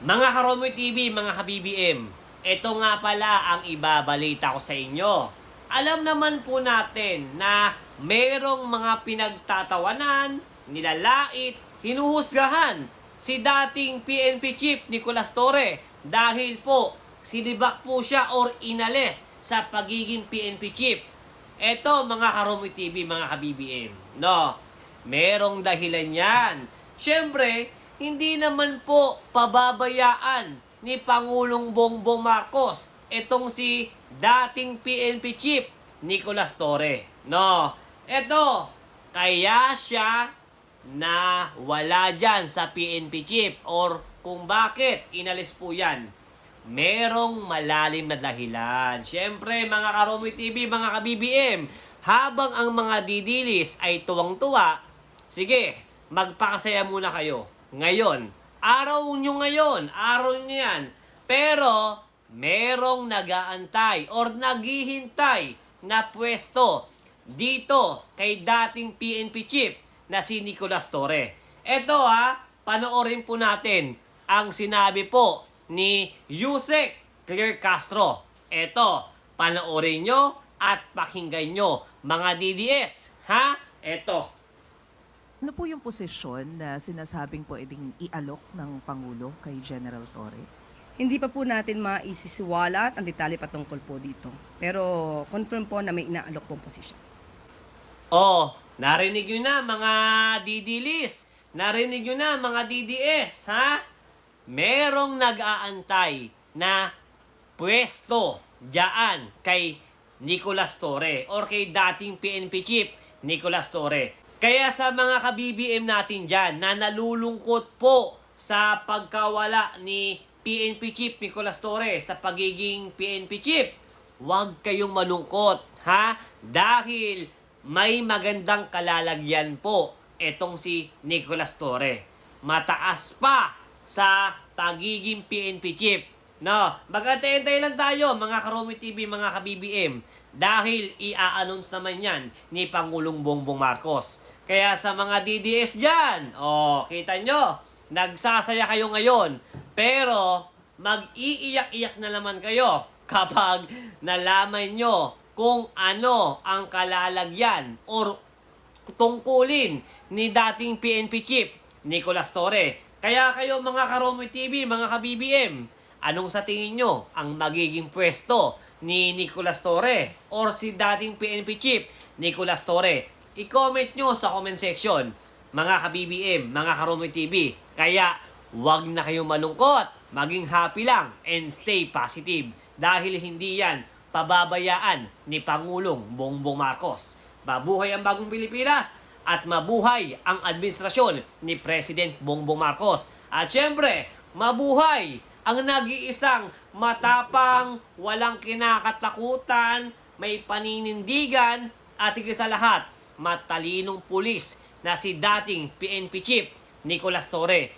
Mga Karomoy TV, mga ka-BBM, ito nga pala ang ibabalita ko sa inyo. Alam naman po natin na merong mga pinagtatawanan, nilalait, hinuhusgahan si dating PNP Chief Nicolas Torre dahil po sinibak po siya or inalis sa pagiging PNP Chief. Ito mga Karomoy TV, mga ka-BBM, no? Merong dahilan yan. Siyempre, hindi naman po pababayaan ni Pangulong Bongbong Marcos itong si dating PNP Chief Nicolas Torre. No, eto, kaya siya na wala dyan sa PNP Chief or kung bakit inalis po yan. Merong malalim na dahilan. Siyempre, mga Karomi TV, mga ka-BBM, habang ang mga didilis ay tuwang-tuwa, sige, magpakasaya muna kayo. Ngayon, araw nyo ngayon, araw nyo yan. Pero, merong nagaantay or naghihintay na pwesto dito kay dating PNP Chief na si Nicolas Torre. Ito ha, panoorin po natin ang sinabi po ni Yusek Clear Castro. Ito, panoorin nyo at pakinggan nyo mga DDS. Ha? Ito. Ano po yung posisyon na sinasabing pwedeng ialok ng Pangulo kay General Torre? Hindi pa po natin maisisiwalat ang detalye patungkol po dito. Pero confirm po na may inaalok pong posisyon. Oh, narinig nyo na mga DDLIS. Narinig nyo na mga DDS, ha? Merong nag-aantay na pwesto dyan kay Nicolas Torre or kay dating PNP Chief Nicolas Torre. Kaya sa mga ka-BBM natin dyan na nalulungkot po sa pagkawala ni PNP Chief Nicolas Torre sa pagiging PNP Chief, huwag kayong malungkot, ha? Dahil may magandang kalalagyan po itong si Nicolas Torre. Mataas pa sa pagiging PNP Chief. No, mag-antay lang tayo mga Karomi TV, mga ka-BBM dahil i-announce naman yan ni Pangulong Bongbong Marcos. Kaya sa mga DDS dyan, oh, kita nyo, nagsasaya kayo ngayon. Pero, mag-iiyak-iyak na naman kayo kapag nalaman nyo kung ano ang kalalagyan or tungkulin ni dating PNP Chief Nicolas Torre. Kaya kayo mga Karomi TV, mga ka-BBM, anong sa tingin nyo ang magiging pwesto ni Nicolas Torre or si dating PNP Chief Nicolas Torre? I-comment nyo sa comment section, mga ka-BBM, mga Karomi TV. Kaya, wag na kayong malungkot, maging happy lang, and stay positive. Dahil hindi yan pababayaan ni Pangulong Bongbong Marcos. Mabuhay ang bagong Pilipinas at mabuhay ang administrasyon ni President Bongbong Marcos. At syempre, mabuhay ang nag-iisang matapang, walang kinakatakutan, may paninindigan, at higit sa lahat, matalinong pulis na si dating PNP Chief Nicolas Torre.